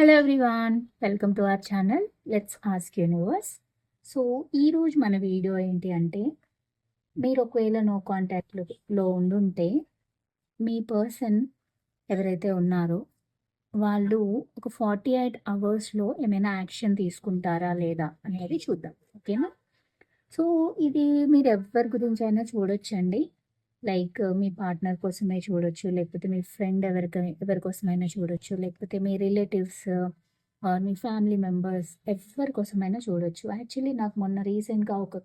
Hello everyone welcome to our channel let's ask universe so ఈరోజు మన video ఏంటి అంటే మీరు ఒకవేళ నో కాంటాక్ట్లో ఉండుంటే మీ పర్సన్ ఎవరైతే ఉన్నారో వాళ్ళు ఒక ఫార్టీ ఎయిట్ అవర్స్లో ఏమైనా యాక్షన్ తీసుకుంటారా లేదా అనేది చూద్దాం ఓకేనా? సో ఇది మీరు ఎవరి గురించి అయినా చూడొచ్చండి. లైక్ మీ పార్ట్నర్ కోసమే చూడొచ్చు లేకపోతే మీ ఫ్రెండ్ ఎవరికి ఎవరికోసమైనా చూడొచ్చు లేకపోతే మీ రిలేటివ్స్ ఆర్ మీ ఫ్యామిలీ మెంబర్స్ ఎవరి కోసమైనా చూడొచ్చు. యాక్చువల్లీ నాకు మొన్న రీసెంట్గా ఒక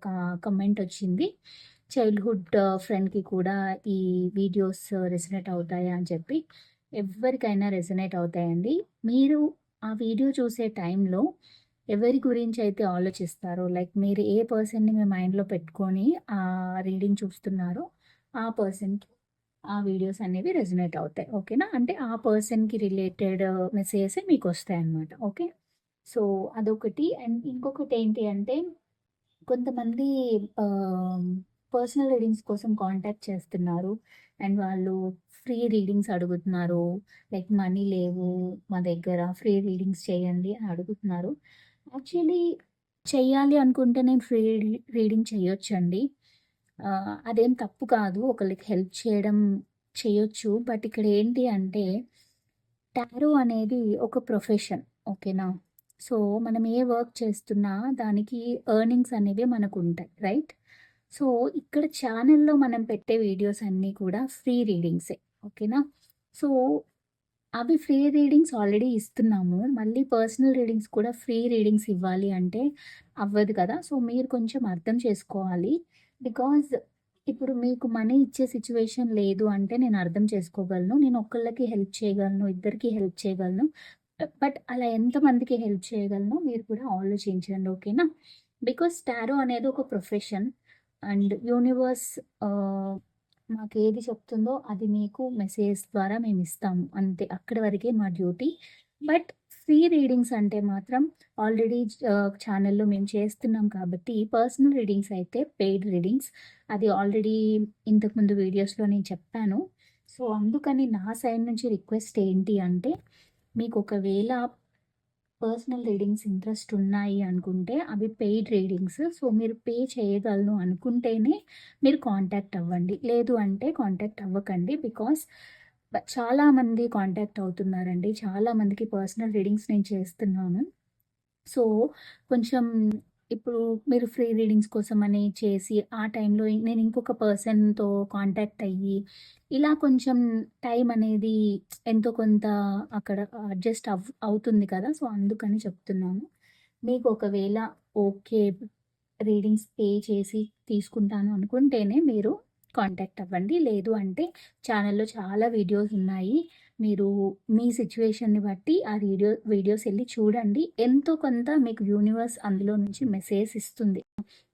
కమెంట్ వచ్చింది చైల్డ్హుడ్ ఫ్రెండ్కి కూడా ఈ వీడియోస్ రెసినేట్ అవుతాయా అని చెప్పి. ఎవరికైనా రెసినేట్ అవుతాయండి. మీరు ఆ వీడియో చూసే టైంలో ఎవరి గురించి అయితే ఆలోచిస్తారో లైక్ మీరు ఏ పర్సన్ని మీ మైండ్లో పెట్టుకొని ఆ రీడింగ్ చూస్తున్నారో ఆ పర్సన్కి ఆ వీడియోస్ అనేవి రెజినేట్ అవుతాయి. ఓకేనా? అంటే ఆ పర్సన్కి రిలేటెడ్ మెసేజెస్ మీకు వస్తాయి అన్నమాట ఓకే? సో అదొకటి. అండ్ ఇంకొకటి ఏంటి అంటే కొంతమంది పర్సనల్ రీడింగ్స్ కోసం కాంటాక్ట్ చేస్తున్నారు. అండ్ వాళ్ళు ఫ్రీ రీడింగ్స్ అడుగుతున్నారు. లైక్ మనీ లేవు మా దగ్గర ఫ్రీ రీడింగ్స్ చేయండి అని అడుగుతున్నారు. యాక్చువల్లీ చేయాలి అనుకుంటే నేను ఫ్రీ రీడింగ్ చేయొచ్చండి. అదేం తప్పు కాదు. ఒకరికి హెల్ప్ చేయడం చేయొచ్చు. బట్ ఇక్కడ ఏంటి అంటే టారో అనేది ఒక ప్రొఫెషన్ ఓకేనా? సో మనం ఏ వర్క్ చేస్తున్నా దానికి ఎర్నింగ్స్ అనేవి మనకు ఉంటాయి రైట్? సో ఇక్కడ ఛానల్లో మనం పెట్టే వీడియోస్ అన్నీ కూడా ఫ్రీ రీడింగ్సే ఓకేనా? సో అవి ఫ్రీ రీడింగ్స్ ఆల్రెడీ ఇస్తున్నాము. మళ్ళీ పర్సనల్ రీడింగ్స్ కూడా ఫ్రీ రీడింగ్స్ ఇవ్వాలి అంటే అవ్వదు కదా? సో మీరు కొంచెం అర్థం చేసుకోవాలి. బికాజ్ ఇప్పుడు మీకు మనీ ఇచ్చే సిచ్యువేషన్ లేదు అంటే నేను అర్థం చేసుకోగలను నేను ఒక్కళ్ళకి హెల్ప్ చేయగలను ఇద్దరికి హెల్ప్ చేయగలను. బట్ అలా ఎంతమందికి హెల్ప్ చేయగలను మీరు కూడా ఆలోచించండి ఓకేనా బికాస్ టారో అనేది ఒక ప్రొఫెషన్ అండ్ యూనివర్స్ మాకు ఏది చెప్తుందో అది మీకు మెసేజ్ ద్వారా మేము ఇస్తాము. అంతే అక్కడి వరకే మా డ్యూటీ బట్ ఫ్రీ రీడింగ్స్ అంటే మాత్రం ఆల్రెడీ ఛానల్లో మేము చేస్తున్నాం కాబట్టి పర్సనల్ రీడింగ్స్ అయితే పెయిడ్ రీడింగ్స్. అది ఆల్రెడీ ఇంతకుముందు వీడియోస్లో నేను చెప్పాను. సో అందుకని నా సైడ్ నుంచి రిక్వెస్ట్ ఏంటి అంటే మీకు ఒకవేళ పర్సనల్ రీడింగ్స్ ఇంట్రెస్ట్ ఉన్నాయి అనుకుంటే అవి పెయిడ్ రీడింగ్స్. సో మీరు పే చేయగలను అనుకుంటేనే మీరు కాంటాక్ట్ అవ్వండి. లేదు అంటే కాంటాక్ట్ అవ్వకండి. బికాస్ చాలామంది కాంటాక్ట్ అవుతున్నారండి. చాలామందికి పర్సనల్ రీడింగ్స్ నేను చేస్తున్నాను. సో కొంచెం ఇప్పుడు మీరు ఫ్రీ రీడింగ్స్ కోసం అని చేసి ఆ టైంలో నేను ఇంకొక పర్సన్తో కాంటాక్ట్ అయ్యి ఇలా కొంచెం టైం అనేది ఎంతో కొంత అక్కడ అడ్జస్ట్ అవ్ అవుతుంది కదా! సో అందుకని చెప్తున్నాను. మీకు ఒకవేళ ఓకే రీడింగ్స్ పే చేసి తీసుకుంటాను అనుకుంటేనే మీరు కాంటాక్ట్ అవ్వండి. లేదు అంటే ఛానల్లో చాలా వీడియోస్ ఉన్నాయి. మీరు మీ సిచ్యువేషన్ని బట్టి ఆ వీడియో వీడియోస్ వెళ్ళి చూడండి. ఎంతో కొంత మీకు యూనివర్స్ అందులో నుంచి మెసేజ్ ఇస్తుంది.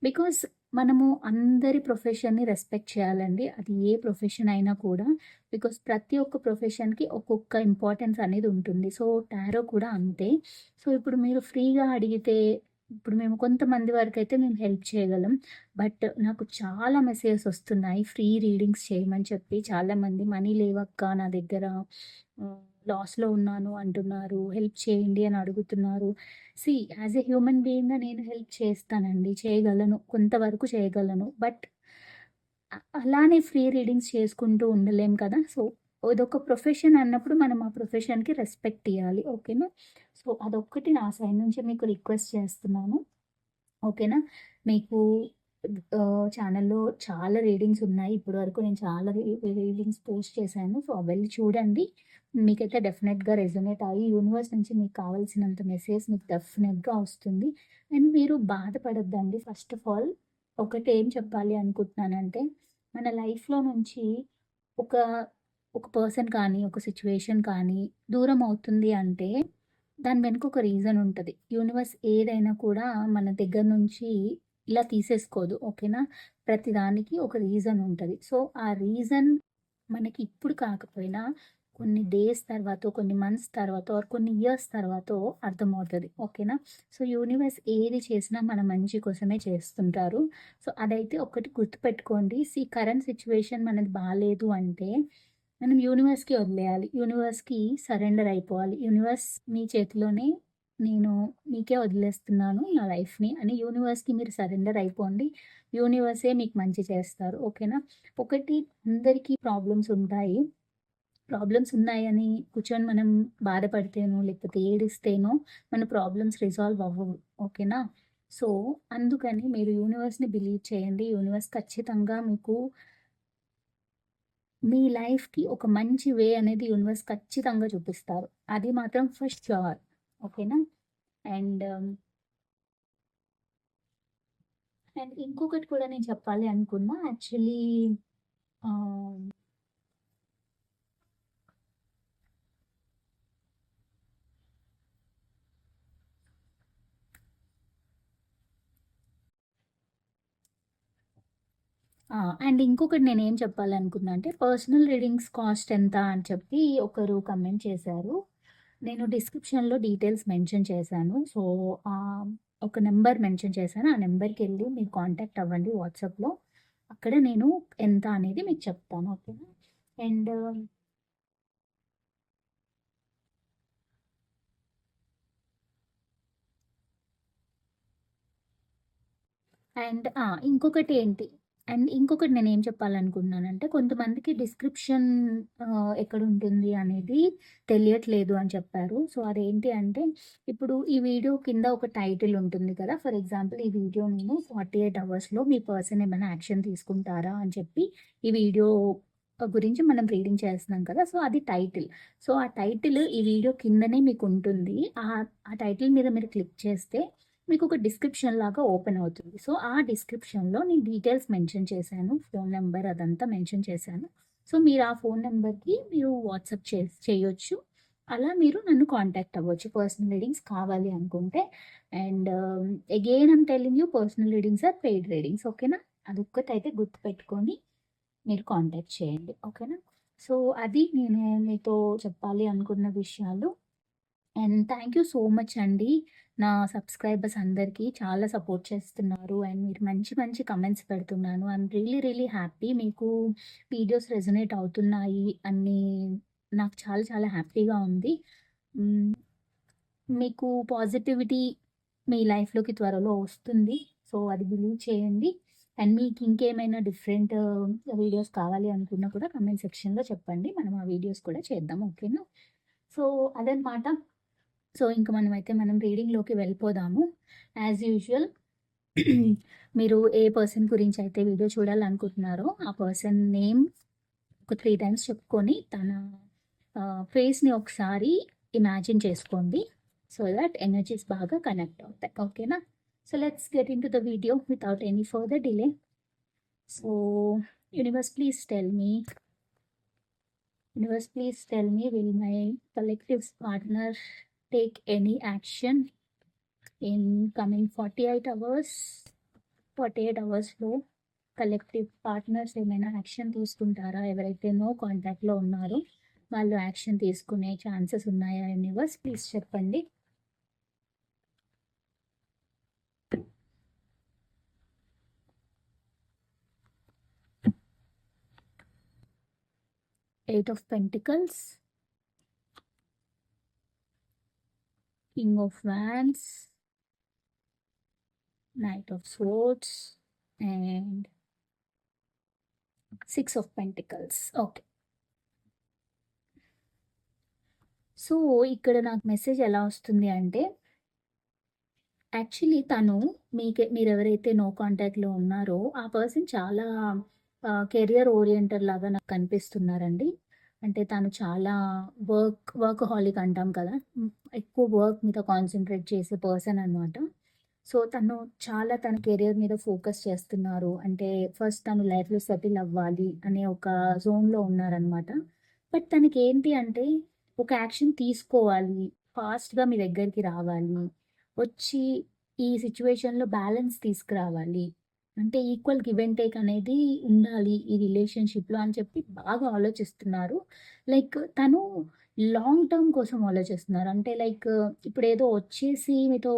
బికాస్ మనము అందరి ప్రొఫెషన్ని రెస్పెక్ట్ చేయాలండి. అది ఏ ప్రొఫెషన్ అయినా కూడా. బికాస్ ప్రతి ఒక్క ప్రొఫెషన్కి ఒక్కొక్క ఇంపార్టెన్స్ అనేది ఉంటుంది. సో టారో కూడా అంతే. సో ఇప్పుడు మీరు ఫ్రీగా అడిగితే ఇప్పుడు మేము కొంతమంది వరకు అయితే మేము హెల్ప్ చేయగలం. బట్ నాకు చాలా మెసేజెస్ వస్తున్నాయి. ఫ్రీ రీడింగ్స్ చేయమని చెప్పి చాలామంది మనీ లేవక్క నా దగ్గర లాస్లో ఉన్నాను అంటున్నారు. హెల్ప్ చేయండి అని అడుగుతున్నారు. సి యాజ్ ఎ హ్యూమన్ బీయింగ్గా నేను హెల్ప్ చేస్తానండి. చేయగలను. కొంతవరకు చేయగలను. బట్ అలానే ఫ్రీ రీడింగ్స్ చేసుకుంటూ ఉండలేం కదా. సో ఇదొక ప్రొఫెషన్ అన్నప్పుడు మనం ఆ ప్రొఫెషన్కి రెస్పెక్ట్ ఇవ్వాలి ఓకేనా? సో అదొక్కటి నా సైడ్ నుంచి మీకు రిక్వెస్ట్ చేస్తున్నాను ఓకేనా? మీకు ఛానల్లో చాలా రీడింగ్స్ ఉన్నాయి. ఇప్పటి వరకు నేను చాలా రీడింగ్స్ పోస్ట్ చేశాను. సో వెళ్ళి చూడండి. మీకైతే డెఫినెట్గా రెజొనేట్ అయ్యి యూనివర్స్ నుంచి మీకు కావాల్సినంత మెసేజ్ మీకు డెఫినెట్గా వస్తుంది. అండ్ మీరు బాధపడద్దండి. ఫస్ట్ ఆఫ్ ఆల్ ఒకటి ఏం చెప్పాలి అనుకుంటున్నానంటే మన లైఫ్లో నుంచి ఒక ఒక పర్సన్ కానీ ఒక సిచ్యువేషన్ కానీ దూరం అవుతుంది అంటే దాని వెనుక ఒక రీజన్ ఉంటుంది. యూనివర్స్ ఏదైనా కూడా మన దగ్గర నుంచి ఇలా తీసేసుకోదు ఓకేనా? ప్రతిదానికి ఒక రీజన్ ఉంటుంది. సో ఆ రీజన్ మనకి ఇప్పుడు కాకపోయినా కొన్ని డేస్ తర్వాత కొన్ని మంత్స్ తర్వాత కొన్ని ఇయర్స్ తర్వాత అర్థమవుతుంది ఓకేనా? సో యూనివర్స్ ఏది చేసినా మన మంచి కోసమే చేస్తుంటారు. సో అదైతే ఒకటి గుర్తుపెట్టుకోండి. సి కరెంట్ సిచ్యువేషన్ మనది బాగాలేదు అంటే మనం యూనివర్స్‌కి వదిలేయాలి. యూనివర్స్‌కి సరెండర్ అయిపోవాలి. యూనివర్స్ మీ చేతిలోనే నేను మీకే వదిలేస్తున్నాను నా లైఫ్‌ని అని యూనివర్స్‌కి మీరు సరెండర్ అయిపోండి. యూనివర్సే మీకు మంచి చేస్తారు. ఓకేనా? ఒకటి అందరికీ ప్రాబ్లమ్స్ ఉంటాయి. ప్రాబ్లమ్స్ ఉన్నాయని కూర్చొని మనం బాధపడితేనో, లేకపోతే ఏడిస్తేనో మన ప్రాబ్లమ్స్ రిజాల్వ్ అవ్వవు. ఓకేనా? సో, అందుకని మీరు యూనివర్స్‌ని బిలీవ్ చేయండి. యూనివర్స్ ఖచ్చితంగా మీకు మీ లైఫ్‌కి ఒక మంచి వే అనేది యూనివర్స్ ఖచ్చితంగా చూపిస్తారు. అది మాత్రం ఫస్ట్ షోర్ ఓకేనా? అండ్ అండ్ ఇంకొకటి కూడా నేను చెప్పాలి అనుకున్నా. యాక్చువల్లీ అండ్ ఇంకొకటి నేనేం చెప్పాలనుకున్నా అంటే, పర్సనల్ రీడింగ్స్ కాస్ట్ ఎంత అని చెప్పి ఒకరు కమెంట్ చేశారు. నేను డిస్క్రిప్షన్‌లో డీటెయిల్స్ మెన్షన్ చేశాను. సో, ఒక నెంబర్ మెన్షన్ చేశాను. ఆ నెంబర్కి వెళ్ళి మీరు కాంటాక్ట్ అవ్వండి వాట్సాప్‌లో. అక్కడ నేను ఎంత అనేది మీకు చెప్తాను. ఓకేనా? అండ్ అండ్ ఇంకొకటి ఏంటి అండ్ ఇంకొకటి నేను ఏం చెప్పాలనుకుంటున్నానంటే, కొంతమందికి డిస్క్రిప్షన్ ఎక్కడ ఉంటుంది అనేది తెలియట్లేదు అని చెప్పారు. సో, అదేంటి అంటే, ఇప్పుడు ఈ వీడియో కింద ఒక టైటిల్ ఉంటుంది కదా! ఫర్ ఎగ్జాంపుల్ ఈ వీడియో నేను 48 అవర్స్‌లో మీ పర్సన్ ఏమైనా యాక్షన్ తీసుకుంటారా అని చెప్పి ఈ వీడియో గురించి మనం రీడింగ్ చేస్తున్నాం కదా! సో, అది టైటిల్. సో, ఆ టైటిల్ ఈ వీడియో కిందనే మీకుంటుంది. ఆ ఆ టైటిల్ మీద మీరు క్లిక్ చేస్తే మీకు ఒక డిస్క్రిప్షన్ లాగా ఓపెన్ అవుతుంది. సో, ఆ డిస్క్రిప్షన్‌లో నేను డీటెయిల్స్ మెన్షన్ చేశాను. ఫోన్ నెంబర్ అదంతా మెన్షన్ చేశాను. సో, మీరు ఆ ఫోన్ నెంబర్కి మీరు వాట్సాప్ చే చేయొచ్చు. అలా మీరు నన్ను కాంటాక్ట్ అవ్వచ్చు. పర్సనల్ రీడింగ్స్ కావాలి అనుకుంటే. And again I'm telling you personal readings are paid readings. ఓకేనా? అదొక్కటైతే గుర్తుపెట్టుకొని మీరు కాంటాక్ట్ చేయండి. ఓకేనా? సో, అది నేను మీతో చెప్పాలి అనుకున్న విషయాలు. And thank you so much అండి. నా సబ్స్క్రైబర్స్ అందరికీ చాలా సపోర్ట్ చేస్తున్నారు. అండ్ మీరు మంచి మంచి కమెంట్స్ పెడుతున్నాను. I'm really really happy. మీకు వీడియోస్ రెజొనేట్ అవుతున్నాయి అని నాకు చాలా చాలా హ్యాపీగా ఉంది. మీకు పాజిటివిటీ మీ లైఫ్‌లోకి త్వరలో వస్తుంది. సో, అది బిలీవ్ చేయండి. అండ్ మీకు ఇంకేమైనా డిఫరెంట్ వీడియోస్ కావాలి అనుకున్నా కూడా కమెంట్ సెక్షన్‌లో చెప్పండి. మనం ఆ వీడియోస్ కూడా చేద్దాం. ఓకేనా? సో, అదనమాట. సో, ఇంక మనమైతే మనం రీడింగ్‌లోకి వెళ్ళిపోదాము. యాజ్ యూజువల్ మీరు ఏ పర్సన్ గురించి అయితే వీడియో చూడాలనుకుంటున్నారో, ఆ పర్సన్ నేమ్ ఒక 3 టైమ్స్ చెప్పుకొని తన ఫేస్‌ని ఒకసారి ఇమాజిన్ చేసుకోండి. సో దట్ ఎనర్జీస్ బాగా కనెక్ట్ అవుతాయి. ఓకేనా? So, let's get into the video without any further delay. So, universe please tell me universe please tell me will my collective partner take any action in coming 48 hours? 48 అవర్స్‌లో collective partners ఏమైనా action తీసుకుంటారా? ఎవరైతే no కాంటాక్ట్‌లో ఉన్నారో వాళ్ళు action తీసుకునే chances ఉన్నాయా universe please చెప్పండి. Eight of pentacles. King of wands knight of swords and six of pentacles. Okay. So, ఇక్కడ నాకు మెసేజ్ ఎలా వస్తుంది అంటే యాక్చువల్లీ తను మీకే మీరెవరైతే నో కాంటాక్ట్‌లో ఉన్నారో ఆ పర్సన్ చాలా కెరియర్ ఓరియంటర్ లాగా నాకు కనిపిస్తున్నారండి. అంటే తను చాలా వర్క్ వర్క్ హాలిక్ అంటాం కదా! ఎక్కువ వర్క్ మీద కాన్సంట్రేట్ చేసే పర్సన్ అనమాట. సో, తను చాలా తన కెరియర్ మీద ఫోకస్ చేస్తున్నారు. అంటే ఫస్ట్ తను లైఫ్‌లో సెటిల్ అవ్వాలి అనే ఒక జోన్‌లో ఉన్నారనమాట. బట్ తనకేంటి అంటే ఒక యాక్షన్ తీసుకోవాలి. ఫాస్ట్‌గా మీ దగ్గరికి రావాలి. వచ్చి ఈ సిచ్యువేషన్లో బ్యాలెన్స్ తీసుకురావాలి. అంటే ఈక్వల్ గివ్ అండ్ టేక్ అనేది ఉండాలి ఈ రిలేషన్‌షిప్‌లో అని చెప్పి బాగా ఆలోచిస్తున్నారు. లైక్ తను లాంగ్ టర్మ్ కోసం ఆలోచిస్తున్నారు. అంటే లైక్ ఇప్పుడేదో వచ్చేసి మీతో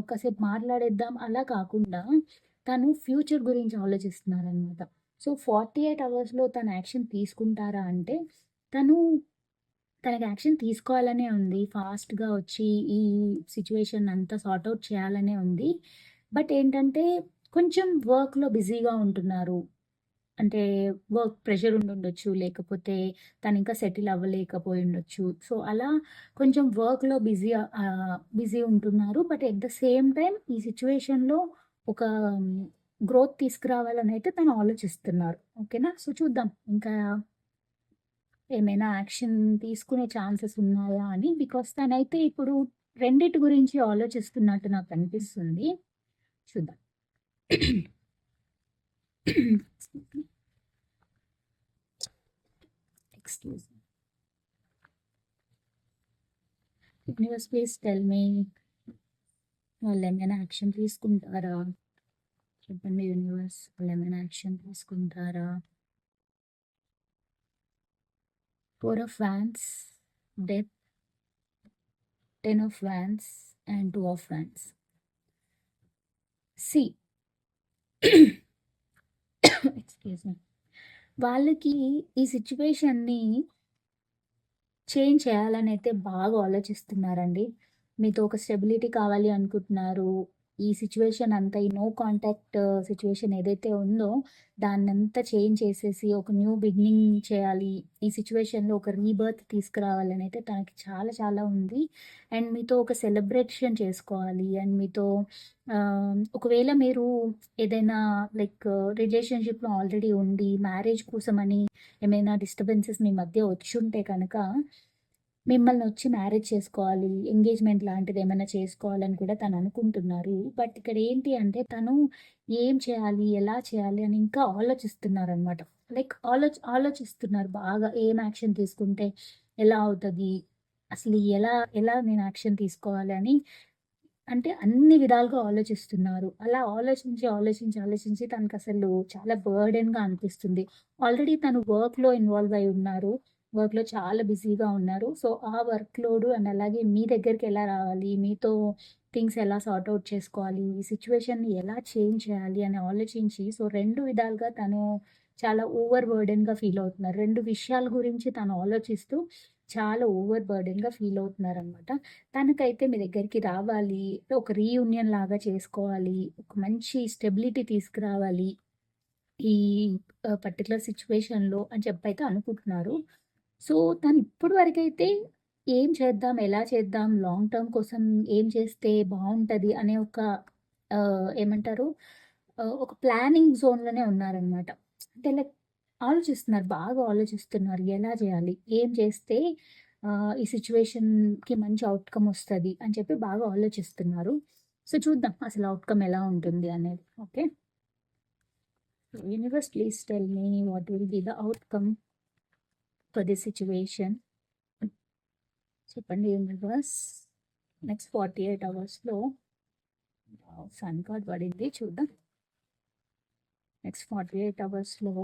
ఒకసేపు మాట్లాడేద్దాం అలా కాకుండా తను ఫ్యూచర్ గురించి ఆలోచిస్తున్నారనమాట. సో ఫార్టీ ఎయిట్ అవర్స్లో తను యాక్షన్ తీసుకుంటారా అంటే తను తనకి యాక్షన్ తీసుకోవాలనే ఉంది ఫాస్ట్గా వచ్చి ఈ సిచ్యువేషన్ అంతా సార్ట్ అవుట్ చేయాలనే ఉంది బట్ ఏంటంటే కొంచెం వర్క్లో బిజీగా ఉంటున్నారు. అంటే వర్క్ ప్రెషర్ ఉండుండొచ్చు లేకపోతే తను ఇంకా సెటిల్ అవ్వలేకపోయి ఉండొచ్చు సో అలా కొంచెం వర్క్లో బిజీ బిజీ ఉంటున్నారు. But at the same time ఈ సిచ్యువేషన్లో ఒక గ్రోత్ తీసుకురావాలని అయితే తను ఆలోచిస్తున్నారు. ఓకేనా? సో చూద్దాం. ఇంకా ఏమైనా యాక్షన్ తీసుకునే ఛాన్సెస్ ఉన్నాయా అని? బికాస్ తనైతే ఇప్పుడు రెండిటి గురించి ఆలోచిస్తున్నట్టు నాకు అనిపిస్తుంది. చూద్దాం. Excuse universe please tell me వాళ్ళు ఏమైనా యాక్షన్ తీసుకుంటారా చెప్పండి యూనివర్స్ వాళ్ళు ఏమైనా యాక్షన్ తీసుకుంటారా four of wands death ten of wands and two of wands C excuse మీ వాళ్ళకి ఈ సిచ్యువేషన్ని చేంజ్ చేయాలని అయితే బాగా ఆలోచిస్తున్నారండి. మీతో ఒక స్టెబిలిటీ కావాలి అనుకుంటున్నారు. ఈ సిచ్యువేషన్ అంతా ఈ నో కాంటాక్ట్ సిచ్యువేషన్ ఏదైతే ఉందో దాన్నంతా చేంజ్ చేసేసి ఒక న్యూ బిగినింగ్ చేయాలి. ఈ సిచ్యువేషన్లో ఒక రీబర్త్ తీసుకురావాలని అయితే తనకి చాలా చాలా ఉంది. అండ్ మీతో ఒక సెలబ్రేషన్ చేసుకోవాలి. అండ్ మీతో ఒకవేళ మీరు ఏదైనా లైక్ రిలేషన్షిప్లో ఆల్రెడీ ఉండి మ్యారేజ్ కోసమని ఏమైనా డిస్టర్బెన్సెస్ మీ మధ్య వచ్చి ఉంటే కనుక మిమ్మల్ని వచ్చి మ్యారేజ్ చేసుకోవాలి ఎంగేజ్మెంట్ లాంటిది ఏమైనా చేసుకోవాలని కూడా తను అనుకుంటున్నారు. బట్ ఇక్కడ ఏంటి అంటే తను ఏం చేయాలి ఎలా చేయాలి అని ఇంకా ఆలోచిస్తున్నారు అనమాట లైక్ ఆలోచి ఆలోచిస్తున్నారు బాగా ఏం యాక్షన్ తీసుకుంటే ఎలా అవుతుంది అసలు ఎలా ఎలా నేను యాక్షన్ తీసుకోవాలి అని. అంటే అన్ని విధాలుగా ఆలోచిస్తున్నారు. అలా ఆలోచించి ఆలోచించి ఆలోచించి తనకు అసలు చాలా బర్డెన్గా అనిపిస్తుంది. ఆల్రెడీ తను వర్క్లో ఇన్వాల్వ్ అయి ఉన్నారు. వర్క్లో చాలా బిజీగా ఉన్నారు. సో ఆ వర్క్ లోడ్ అండ్ అలాగే మీ దగ్గరికి ఎలా రావాలి? మీతో థింగ్స్ ఎలా సార్ట్ అవుట్ చేసుకోవాలి? ఈ సిచ్యువేషన్ని ఎలా చేంజ్ చేయాలి? అని ఆలోచించి సో రెండు విధాలుగా తను చాలా ఓవర్ బర్డెన్గా ఫీల్ అవుతున్నారు. రెండు విషయాల గురించి తను ఆలోచిస్తూ చాలా ఓవర్ బర్డెన్గా ఫీల్ అవుతున్నారు అనమాట తనకైతే మీ దగ్గరికి రావాలి. ఒక రీయూనియన్ లాగా చేసుకోవాలి. ఒక మంచి స్టెబిలిటీ తీసుకురావాలి ఈ పర్టికులర్ సిచ్యువేషన్లో అని చెప్పి అయితే అనుకుంటున్నారు. సో తను ఇప్పటి వరకైతే ఏం చేద్దాం ఎలా చేద్దాం లాంగ్ టర్మ్ కోసం ఏం చేస్తే బాగుంటుంది అనే ఒక ఏమంటారు ఒక ప్లానింగ్ జోన్లోనే ఉన్నారనమాట. అంటే లైక్ ఆలోచిస్తున్నారు బాగా ఆలోచిస్తున్నారు ఎలా చేయాలి ఏం చేస్తే ఈ సిచ్యువేషన్కి మంచి అవుట్కమ్ వస్తుంది అని చెప్పి బాగా ఆలోచిస్తున్నారు. సో చూద్దాం అసలు అవుట్కమ్ ఎలా ఉంటుంది అనేది okay? Universe please tell me what will be the outcome for the situation చెప్పండి యూనివర్స్ నెక్స్ట్ ఫార్టీ ఎయిట్ అవర్స్లో సన్ కార్డ్ పడింది చూద్దాం. నెక్స్ట్ ఫార్టీ ఎయిట్ అవర్స్లో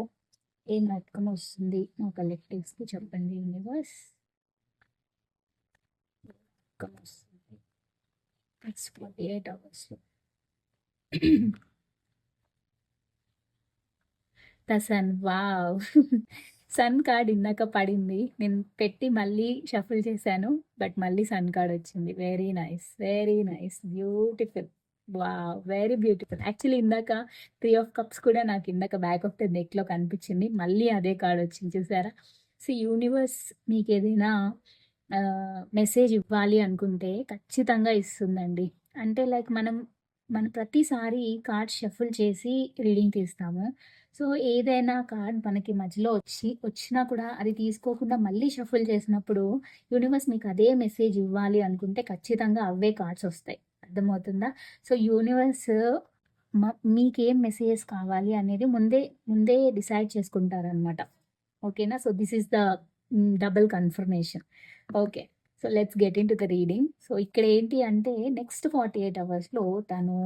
ఏం అవుట్కమ్ వస్తుంది. మా కలెక్టివ్స్కి చెప్పండి యూనివర్స్ అవుట్కమ్ వస్తుంది. నెక్స్ట్ ఫార్టీ ఎయిట్ అవర్స్లో the sun wow sun card ఇందాక పడింది. నేను పెట్టి మళ్ళీ షఫుల్ చేశాను. బట్ మళ్ళీ సన్ కార్డ్ వచ్చింది. Very nice very nice beautiful వా వెరీ బ్యూటిఫుల్ యాక్చువల్లీ ఇందాక త్రీ ఆఫ్ కప్స్ కూడా నాకు ఇందాక బ్యాక్ ఆఫ్ ద నెక్లో కనిపించింది. మళ్ళీ అదే కార్డ్ వచ్చింది. చూసారా? సో యూనివర్స్ మీకు ఏదైనా మెసేజ్ ఇవ్వాలి అనుకుంటే ఖచ్చితంగా ఇస్తుందండి. అంటే లైక్ మనం మన ప్రతిసారి కార్డ్ షఫుల్ చేసి రీడింగ్ తీస్తాము. సో ఏదైనా కార్డ్ మనకి మధ్యలో వచ్చి వచ్చినా కూడా అది తీసుకోకుండా మళ్ళీ షఫుల్ చేసినప్పుడు యూనివర్స్ మీకు అదే మెసేజ్ ఇవ్వాలి అనుకుంటే ఖచ్చితంగా అవే కార్డ్స్ వస్తాయి. అర్థమవుతుందా? సో యూనివర్స్ మీకేం మెసేజెస్ కావాలి అనేది ముందే ముందే డిసైడ్ చేసుకుంటారనమాట ఓకేనా? So this is the double confirmation. Okay. So let's get into the reading. So ఇక్కడ ఏంటి అంటే నెక్స్ట్ ఫార్టీ ఎయిట్ అవర్స్లో తను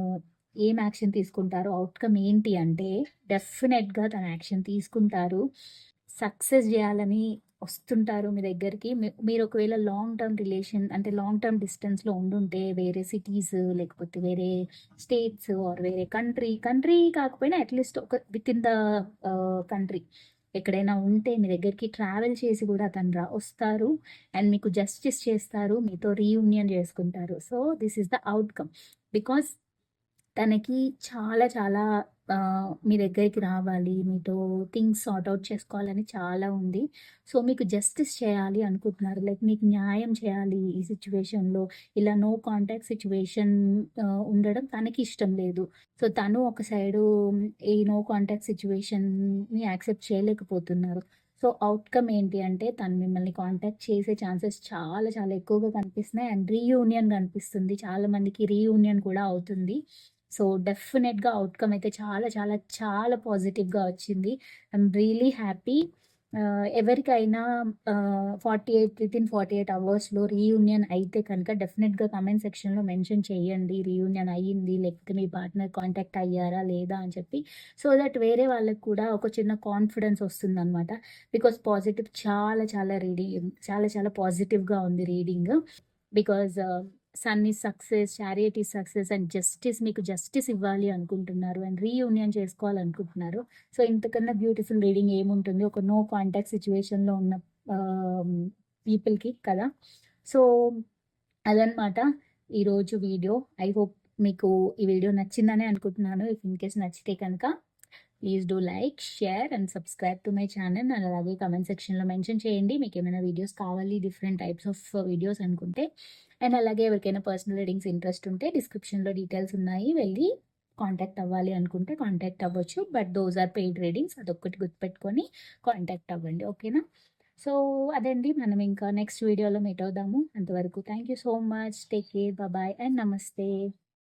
ఏం యాక్షన్ తీసుకుంటారు అవుట్కమ్ ఏంటి అంటే డెఫినెట్గా తన యాక్షన్ తీసుకుంటారు సక్సెస్ చేయాలని వస్తుంటారు మీ దగ్గరికి. మీ మీరు ఒకవేళ లాంగ్ టర్మ్ రిలేషన్ అంటే లాంగ్ టర్మ్ డిస్టెన్స్‌లో ఉండుంటే వేరే సిటీస్ లేకపోతే వేరే స్టేట్స్ ఆర్ వేరే కంట్రీ, కంట్రీ కాకపోయినా అట్‌లీస్ట్ ఒక విత్ ఇన్ ద కంట్రీ ఎక్కడైనా ఉంటే మీ దగ్గరికి ట్రావెల్ చేసి కూడా తను రా వస్తారు. అండ్ మీకు జస్టిస్ చేస్తారు. మీతో రీయూనియన్ చేసుకుంటారు. So, this is the outcome because తనకి చాలా చాలా మీ దగ్గరికి రావాలి. మీతో థింగ్స్ సార్ట్ అవుట్ చేసుకోవాలని చాలా ఉంది. సో, మీకు జస్టిస్ చేయాలి అనుకుంటున్నారు. లైక్ మీకు న్యాయం చేయాలి ఈ సిచ్యువేషన్లో ఇలా నో కాంటాక్ట్ సిచ్యువేషన్ ఉండడం తనకి ఇష్టం లేదు. సో, తను ఒక సైడు ఈ నో కాంటాక్ట్ సిచ్యువేషన్ని యాక్సెప్ట్ చేయలేకపోతున్నారు. సో, అవుట్కమ్ ఏంటి అంటే తను మిమ్మల్ని కాంటాక్ట్ చేసే ఛాన్సెస్ చాలా చాలా ఎక్కువగా కనిపిస్తున్నాయి. అండ్ రీయూనియన్ కనిపిస్తుంది. చాలా మందికి రీయూనియన్ కూడా అవుతుంది. సో, డెఫినెట్‌గా అవుట్కమ్ అయితే చాలా చాలా చాలా పాజిటివ్‌గా వచ్చింది. I'm really happy. ఎవరికైనా forty eight within forty eight అవర్స్‌లో రీయూనియన్ అయితే కనుక డెఫినెట్‌గా కమెంట్ సెక్షన్‌లో మెన్షన్ చేయండి. రీయూనియన్ అయ్యింది. లేకపోతే మీ పార్ట్నర్ కాంటాక్ట్ అయ్యారా లేదా అని చెప్పి. సో దట్ వేరే వాళ్ళకి కూడా ఒక చిన్న కాన్ఫిడెన్స్ వస్తుందనమాట. బికాస్ పాజిటివ్ చాలా చాలా రీడింగ్ చాలా చాలా పాజిటివ్‌గా ఉంది reading. Because sun success, charity success and justice మీకు జస్టిస్ ఇవ్వాలి అనుకుంటున్నారు. అండ్ రీయూనియన్ చేసుకోవాలనుకుంటున్నారు. సో, ఇంతకన్నా బ్యూటిఫుల్ రీడింగ్ ఏముంటుంది. ఒక నో కాంటాక్ట్ సిచ్యువేషన్లో ఉన్న పీపుల్‌కి కదా! సో, అదనమాట ఈరోజు వీడియో. ఐ హోప్ మీకు ఈ వీడియో నచ్చిందనే అనుకుంటున్నాను. ఇఫ్ ఇన్ కేస్ నచ్చితే కనుక please do like, share and subscribe to my channel. And అలాగే కమెంట్ సెక్షన్‌లో మెన్షన్ చేయండి. మీకు ఏమైనా వీడియోస్ కావాలి డిఫరెంట్ టైప్స్ ఆఫ్ వీడియోస్ అనుకుంటే. అండ్ అలాగే ఎవరికైనా పర్సనల్ రీడింగ్స్ ఇంట్రెస్ట్ ఉంటే డిస్క్రిప్షన్‌లో డీటెయిల్స్ ఉన్నాయి. వెళ్ళి కాంటాక్ట్ అవ్వాలి అనుకుంటే కాంటాక్ట్ అవ్వచ్చు. But those are paid readings అదొక్కటి గుర్తుపెట్టుకొని కాంటాక్ట్ అవ్వండి. ఓకేనా? సో, అదండి మనం ఇంకా నెక్స్ట్ వీడియోలో మీట్ అవుదాము. అంతవరకు thank you so much. Take care. Bye and నమస్తే.